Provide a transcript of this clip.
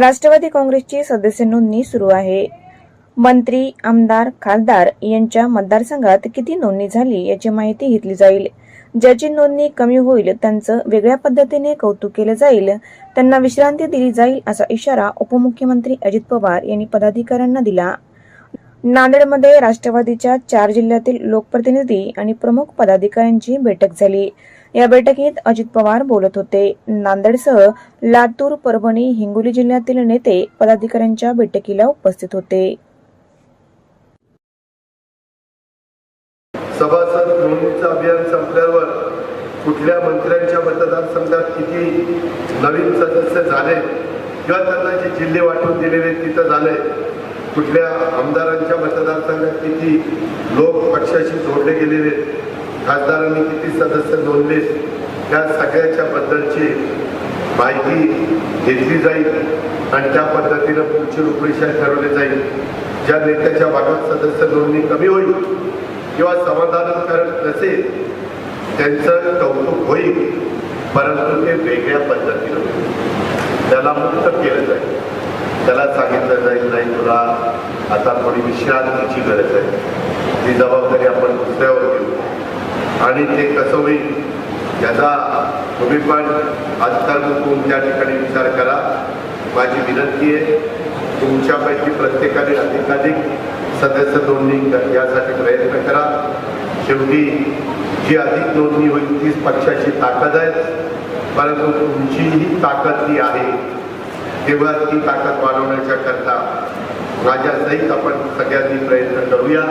राष्ट्रवादी काँग्रेसची सदस्य नोंदणी सुरू आहे. मंत्री आमदार खासदार यांच्या मतदारसंघात किती नोंदणी झाली याची माहिती घेतली जाईल. ज्याची नोंदणी कमी होईल त्यांचं वेगळ्या पद्धतीने कौतुक केलं जाईल. त्यांना विश्रांती दिली जाईल असा इशारा उपमुख्यमंत्री अजित पवार यांनी पदाधिकाऱ्यांना दिला. नांदेडमध्ये राष्ट्रवादीच्या चार जिल्ह्यातील लोकप्रतिनिधी आणि प्रमुख पदाधिकाऱ्यांची बैठक झाली. या बैठकीत अजित पवार बोलत होते. नांदेडसह लातूर परभणी हिंगोली जिल्ह्यातील नेते पदाधिकाऱ्यांच्या बैठकीला उपस्थित होते. सभासद नोंदणीचं अभियान संपल्यावर कुठल्या मंत्र्यांच्या मतदारसंघात किती नवीन सदस्य झाले किंवा त्यांना जे जिल्हे वाटून दिलेले तिथं झाले कुठल्या आमदारांच्या मतदारसंघात किती लोक पक्षाशी जोडले गेलेले खासदारांनी किती सदस्य नोंदले त्या सगळ्याच्या बद्दलची माहिती घेतली जाईल आणि त्या पद्धतीनं पुढची रूपरेषा ठरवली जाईल. ज्या नेत्याच्या भागात सदस्य नोंदणी कमी होईल किंवा समाधानकारक नसेल त्यांचं कौतुक होईल. परंतु ते वेगळ्या पद्धतीने होईल. त्याला मुक्त केलं जाईल त्याला सांगितलं जाईल नाही तुला आता थोडी विश्रांतीची गरज आहे. ती जबाबदारी आपण दुसऱ्यावर घेऊ. आणि ते कसं होईल याचा तुम्ही पण अंतर्मुखून त्या ठिकाणी विचार करा. माझी विनंती आहे तुमच्यापैकी प्रत्येकाने अधिकाधिक सदस्य नोंदणी यासाठी प्रयत्न करा. शेवटी जी अधिक नोंदणी होईल तीच पक्षाची ताकद आहे. परंतु तुमची ही ताकद ती आहे. तेव्हा ती ताकद वाढवण्याच्या करता माझ्या सहित आपण सगळ्यांनी प्रयत्न करूया.